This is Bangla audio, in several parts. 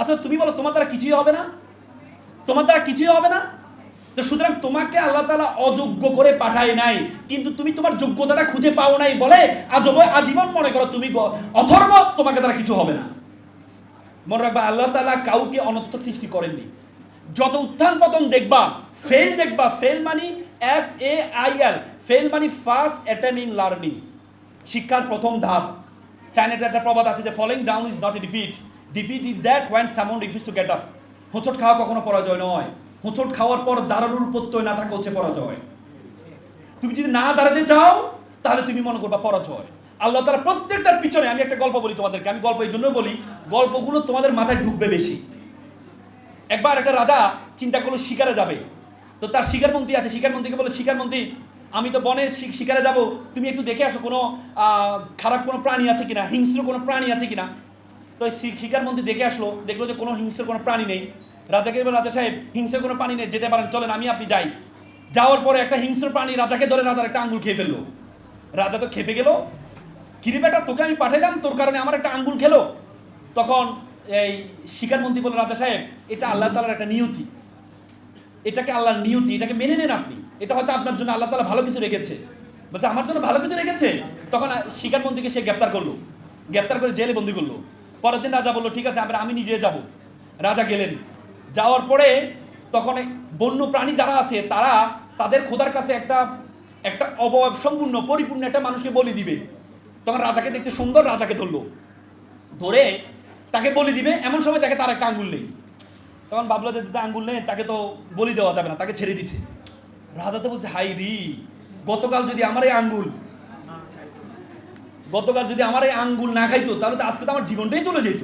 আচ্ছা তুমি বলো, তোমার দ্বারা কিছুই হবে না? তোমার দ্বারা কিছুই হবে না? তো সুতরাং তোমাকে আল্লাহ তালা অযোগ্য করে পাঠায় নাই, কিন্তু তুমি তোমার যোগ্যতাটা খুঁজে পাও নাই বলে আজব আজীবন মনে করো তুমি অথর্ব, তোমাকে দ্বারা কিছু হবে না। মনে রাখবা, আল্লাহ তালা কাউকে অনর্থক সৃষ্টি করেননি। যত উত্থান পতন দেখবা ফেল দেখবা fail money F A I L fail money first attempt in learning শিক্ষার প্রথম ধাপ। চাইনাতে একটা প্রবাদ আছে যে falling down is not a defeat defeat is that one someone refuse to get up হোঁচট খাওয়া কখনো পরাজয় নয়। হোঁচট খাওয়ার পর দাঁড়ানোর প্রত্যয় না থাকা হচ্ছে পরাজয়। তুমি যদি না দাঁড়াতে চাও, তাহলে তুমি মনে করবা পরাজয়। আল্লাহ তারা প্রত্যেকটার পিছনে, আমি একটা গল্প বলি তোমাদেরকে, আমি গল্প এই জন্য বলি, গল্পগুলো তোমাদের মাথায় ঢুকবে বেশি। একবার একটা রাজা চিন্তা করল শিকারে যাবে। তো তার শিকার মন্ত্রী আছে শিকার মন্ত্রীকে বলে শিকার মন্ত্রী আমি তো বনে শিকারে যাব, তুমি একটু দেখে আসো কোনো খারাপ কোনো প্রাণী আছে কিনা, হিংস্র কোনো প্রাণী আছে কিনা? তো শিকার মন্ত্রী দেখে আসলো, দেখল যে কোনো হিংস্র কোনো প্রাণী নেই। রাজাকে বলে রাজা সাহেব, হিংস্র কোনো প্রাণী নেই, যেতে পারেন, চলেন, আমি আপনি যাই। যাওয়ার পরে একটা হিংস্র প্রাণী রাজাকে ধরে, রাজার একটা আঙ্গুল খেয়ে ফেলল। রাজা তো খেপে গেল, কিরে বেটা, তোকে আমি পাঠাইলাম, তোর কারণে আমার একটা আঙ্গুল খেলো? তখন এই শিকার মন্ত্রী বলে, রাজা সাহেব, এটা আল্লাহ তালার একটা নিয়তি। এটাকে আল্লাহর নিয়তি, এটাকে মেনে নেন আপনি। এটা হয়তো আপনার জন্য আল্লাহ তালা ভালো কিছু রেখেছে। বলছে, আমার জন্য ভালো কিছু রেখেছে? তখন শিকার মন্ত্রীকে সে গ্রেপ্তার করল। গ্রেপ্তার করে জেলে বন্দি করল। পরের দিন রাজা বলল, ঠিক আছে, আমরা, আমি নিজে যাব। রাজা গেলেন। যাওয়ার পরে তখন বন্য প্রাণী যারা আছে, তারা তাদের খোদার কাছে একটা একটা অবয়ব সম্পূর্ণ, পরিপূর্ণ একটা মানুষকে বলি দিবে। তখন রাজাকে দেখতে সুন্দর রাজাকে ধরলো। ধরে তাকে বলি দিবে, এমন সময় দেখে তার একটা আঙ্গুল নেই। তখন ভাবলো যে আঙ্গুল নেই, তাকে তো বলি দেওয়া যাবে না, তাকে ছেড়ে দিছে। রাজা তো বলছে হাই রি, গতকাল যদি আমার এই আঙ্গুল গতকাল যদি আমার এই আঙ্গুল না খাইতো, তাহলে তো আজকে তো আমার জীবনটাই চলে যেত।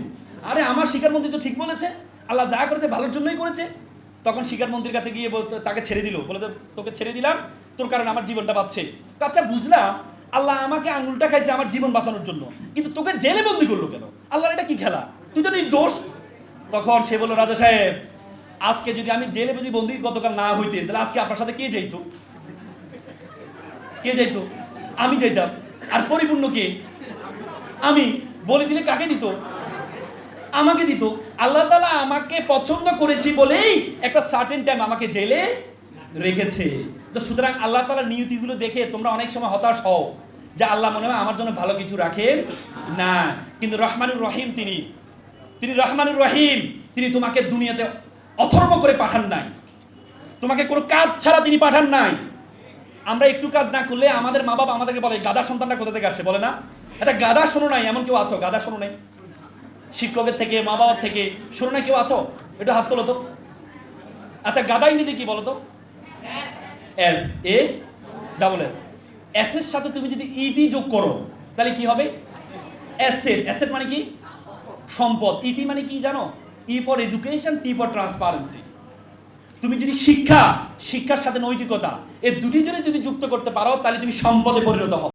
আরে, আমার শিকার মন্ত্রী তো ঠিক বলেছে। আল্লাহ যা করেছে ভালোর জন্যই করেছে। তখন শিকার মন্ত্রীর কাছে গিয়ে তাকে ছেড়ে দিল। বলে তোকে ছেড়ে দিলাম, তোর কারণে আমার জীবনটা বাঁচছে। আচ্ছা বুঝলাম, আল্লাহ আমাকে আঙ্গুলটা খাইছে আমার জীবন বাঁচানোর জন্য। কিন্তু তোকে জেলে বন্দি করল কেন? আল্লাহর এটা কি খেলা? তুই তো দোষ তখন সে বলল, রাজা সাহেব, আজকে যদি আমি জেলে বুঝি বন্দি গতকাল না হইতেন, তাহলে আজকে আপনার সাথে কে যাইতো? কে যাইতো? আমি যাইতাম। আর পরিপূর্ণ কে? আমি। বলে দিলে কাকে দিত? আমাকে দিত। আল্লাহ তালা আমাকে পছন্দ করেছি বলেই একটা সার্টেন টাইম আমাকে জেলে রেখেছে। তো সুতরাং আল্লাহ তালার নিয়তিগুলো দেখে তোমরা অনেক সময় হতাশ হও যে আল্লাহ মনে হয় আমার জন্য ভালো কিছু রাখেন না। কিন্তু রহমানুর রহিম তিনি। তিনি রহমানুর রহিম। তিনি তোমাকে দুনিয়াতে অথর্ব করে পাঠান নাই। তোমাকে কোনো কাজ ছাড়া তিনি পাঠান নাই। আমরা একটু কাজ না করলে আমাদের মা বাবা আমাদেরকে বলে গাদা সন্তানটা কোথা থেকে আসছে? বলে না। এটা গাদা শোনো নাই, এমন কেউ আছো? গাদা শোনো নাই। শিক্ষকের থেকে মা বাবার থেকে শোনো না কেউ আছো? এটা হাত তোলো তো। আচ্ছা গাদাই নিজে কি বলো তো? S A double S S এর সাথে তুমি যদি ইটি যোগ করো, তাহলে কি হবে? অ্যাসেট অ্যাসেট মানে কি? সম্পদ। ইটি মানে কি জানো? E for education T for transparency তুমি যদি শিক্ষা, শিক্ষার সাথে নৈতিকতা এই দুটি যদি তুমি যুক্ত করতে পারো, তাহলে তুমি সম্পদে পরিণত হবে